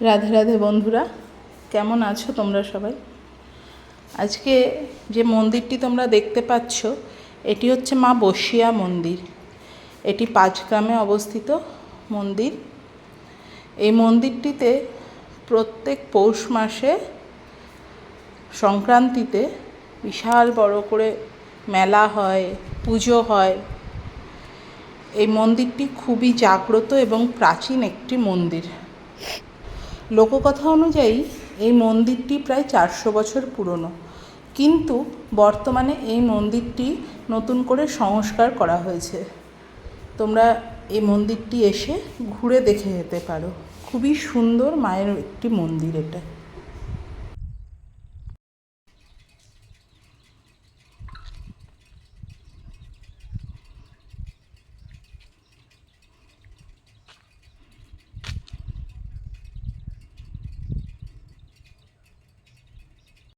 রাধে রাধে বন্ধুরা, কেমন আছো তোমরা সবাই? আজকে যে মন্দিরটি তোমরা দেখতে পাচ্ছ, এটি হচ্ছে মা বসিয়া মন্দির। এটি পাঁচগ্রামে অবস্থিত মন্দির। এই মন্দিরটিতে প্রত্যেক পৌষ মাসে সংক্রান্তিতে বিশাল বড় করে মেলা হয়, পুজো হয়। এই মন্দিরটি খুবই জাগ্রত এবং প্রাচীন একটি মন্দির। লোককথা অনুযায়ী এই মন্দিরটি প্রায় চারশো বছর পুরনো। কিন্তু বর্তমানে এই মন্দিরটি নতুন করে সংস্কার করা হয়েছে। তোমরা এই মন্দিরটি এসে ঘুরে দেখে যেতে পারো। খুবই সুন্দর মায়ের একটি মন্দির এটা।